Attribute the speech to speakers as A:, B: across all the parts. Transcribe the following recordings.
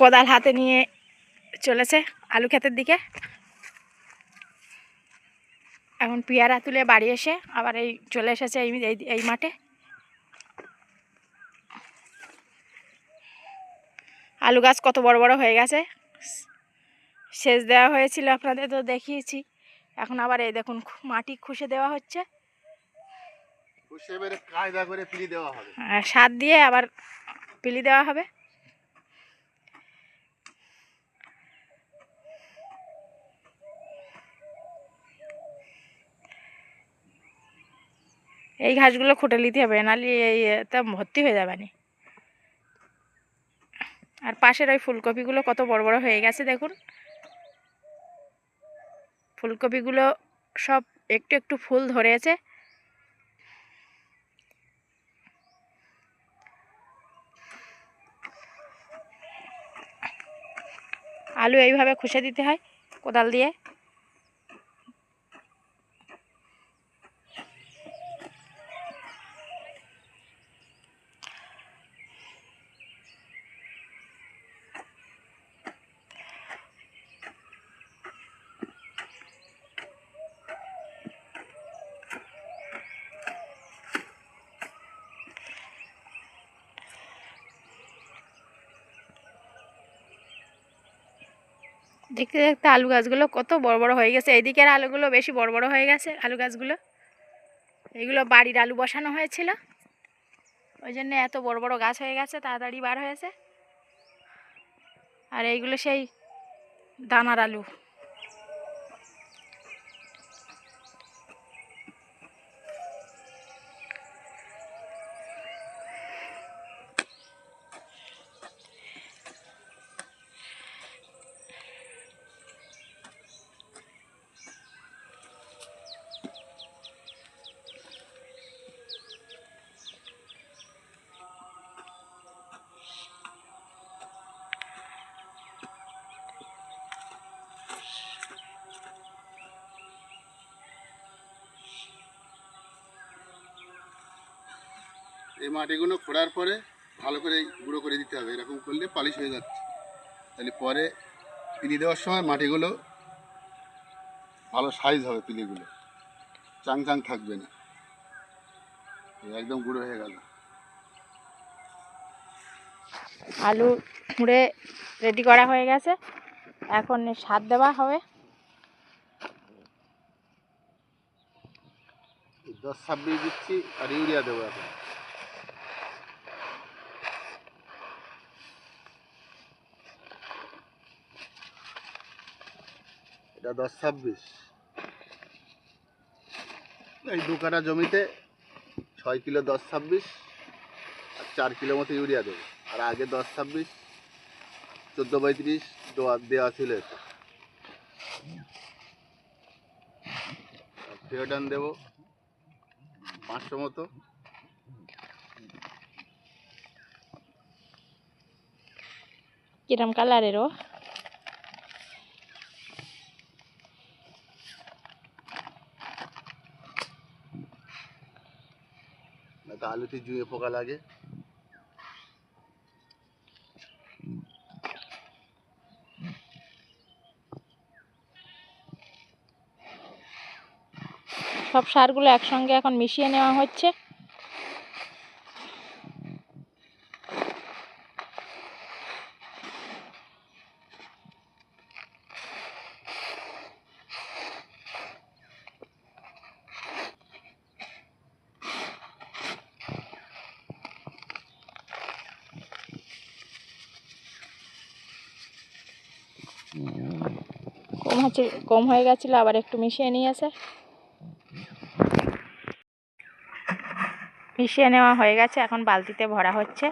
A: কোদাল হাতে নিয়ে চলেছে আলু ক্ষেতের দিকে। এখন পেয়ারা তুলে বাড়ি এসে আবার এই চলে এসেছে এই এই- মাঠে। আলু গাছ কত বড় বড় হয়ে গেছে। সেচ দেওয়া হয়েছিল আপনাদের তো দেখিয়েছি। এখন আবার এই দেখুন মাটি খুশে দেওয়া হচ্ছে। আর সার দিয়ে আবার পিলি দেওয়া হবে। এই ঘাসগুলো খুঁটে নিতে হবে, নাহলে তা ভর্তি হয়ে যাবে না। আর পাশের ওই ফুলকপিগুলো কত বড় বড় হয়ে গেছে দেখুন। ফুলকপিগুলো সব একটু একটু ফুল ধরেছে। আলু এইভাবে খুশে দিতে হয় কোদাল দিয়ে। দেখতে দেখতে আলু গাছগুলো কত বড় বড় হয়ে গেছে। এইদিকের আলুগুলো বেশি বড় বড় হয়ে গেছে, আলু গাছগুলো। এগুলো বাড়ির আলু বসানো হয়েছিল। ওই জন্য এত বড় বড় গাছ হয়ে গেছে, তাড়াতাড়ি বার হয়েছে। আর এইগুলো সেই দানার আলু।
B: এই মাটিগুলো খোঁড়ার পরে ভালো করে গুঁড়ো করে দিতে হবে। এরকম করলে পালিশ হয়ে যাচ্ছে। তাহলে পরে পিলি দেওয়ার সময় মাটিগুলো ভালো সাইজ হবে পিলিগুলো। চাং চাং থাকবে না। একদম গুঁড়ো হয়ে গেল।
A: আলু খুঁড়ে রেডি করা হয়ে গেছে। এখন সার দেওয়া হবে।
B: দশ ছাব্বিশ দিচ্ছি আর ইউরিয়া দেবো এখন। এটা দশ ছাব্বিশ। এই দু কাটা জমিতে ছয় কিলো দশ ছাব্বিশ আর চার কিলো মতো ইউরিয়া দেবো। আর আগে দশ ছাব্বিশ, চোদ্দ পঁয়ত্রিশ দেওয়া ছিল এটা। ফিওডান দেবো পাঁচশো মতো।
A: কিরম কালারেরও
B: আলুতে জুয়ে পোকা লাগে।
A: সব সারগুলো একসঙ্গে এখন মিশিয়ে নেওয়া হচ্ছে। হচ্ছে কম হয়ে গেছিল, আবার একটু মিশিয়ে নিয়েছে। মিশিয়ে নেওয়া হয়ে গেছে, এখন বালতিতে ভরা হচ্ছে।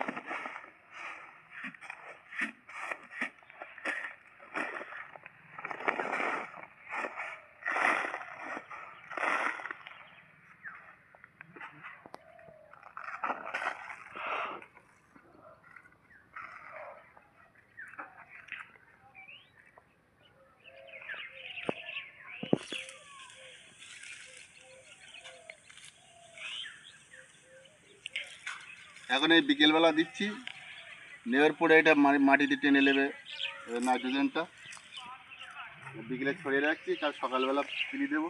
B: এখন এই বিকেলবেলা দিচ্ছি। নেওয়ার পরে এটা মাটিতে টেনে নেবে নাইট্রোজেনটা। বিকেলে ছড়িয়ে রাখছি, কাল সকালবেলা ফিরি দেবো।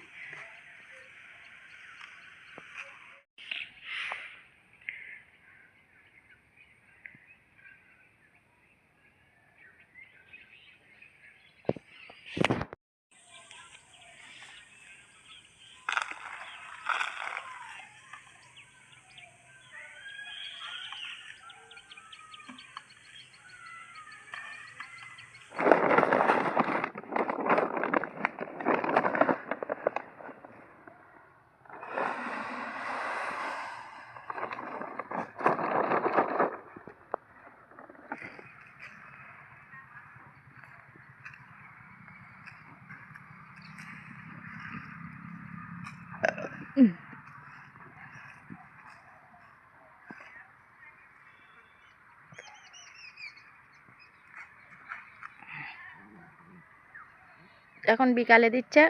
A: এখন বিকালে দিচ্ছে।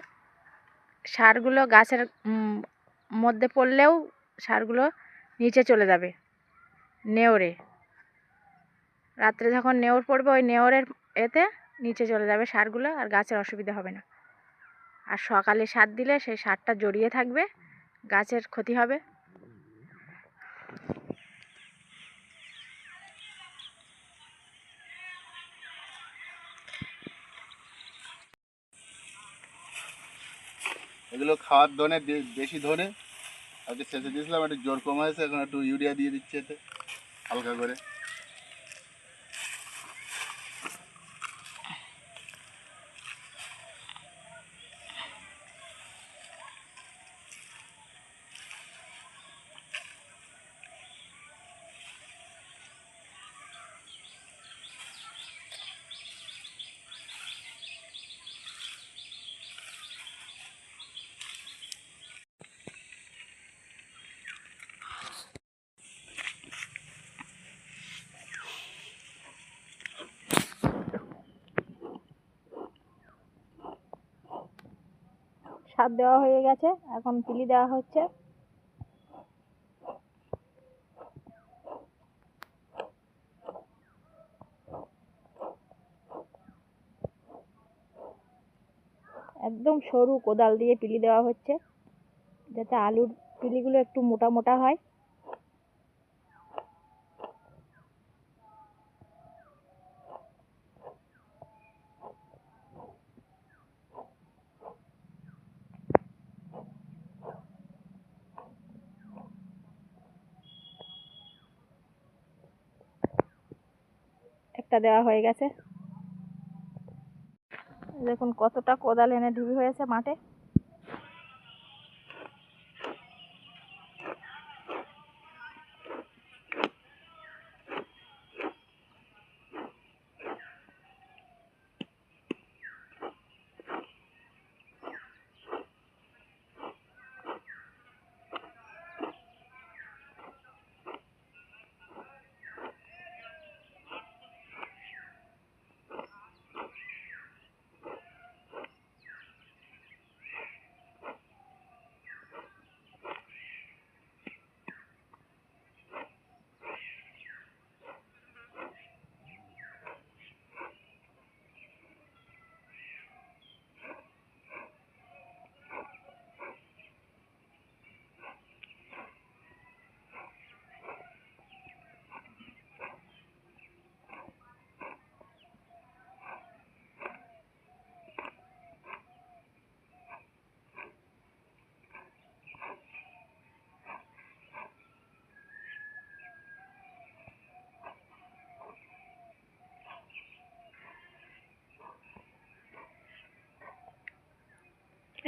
A: সারগুলো গাছের মধ্যে পড়লেও সারগুলো নিচে চলে যাবে নেওরে রাত্রে যখন নেওর পড়বে, ওই নেওরের এতে নিচে চলে যাবে সারগুলো আর গাছের অসুবিধা হবে না। আর সকালে সার দিলে সেই সারটা জড়িয়ে থাকবে, গাছের ক্ষতি হবে।
B: এগুলো খাওয়ার ধনে বেশি ধনে। আজকে শেষে দিয়েছিলাম, একটু জোর কম এখন একটু ইউরিয়া দিয়ে দিচ্ছে এতে, হালকা করে।
A: সার দেওয়া হয়ে গেছে, এখন পিলি দেওয়া হচ্ছে। একদম সরু কোদাল দিয়ে পিলি দেওয়া হচ্ছে, যাতে আলুর পিলিগুলো একটু মোটা মোটা হয়। একটা দেওয়া হয়ে গেছে। দেখুন কতটা কোদাল এনে ঢিবি হয়েছে মাঠে।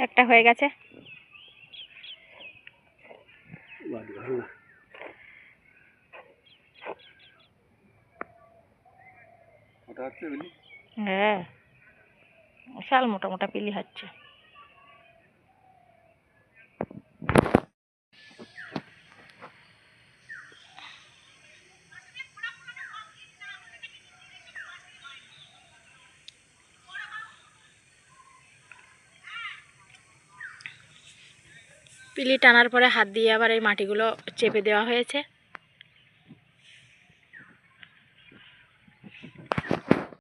A: একটা হয়ে গেছে। হ্যাঁ বিশাল মোটা মোটা পিলি হচ্ছে। পিলি টানার পরে হাত দিয়ে আবার এই মাটিগুলো চেপে দেওয়া হয়েছে।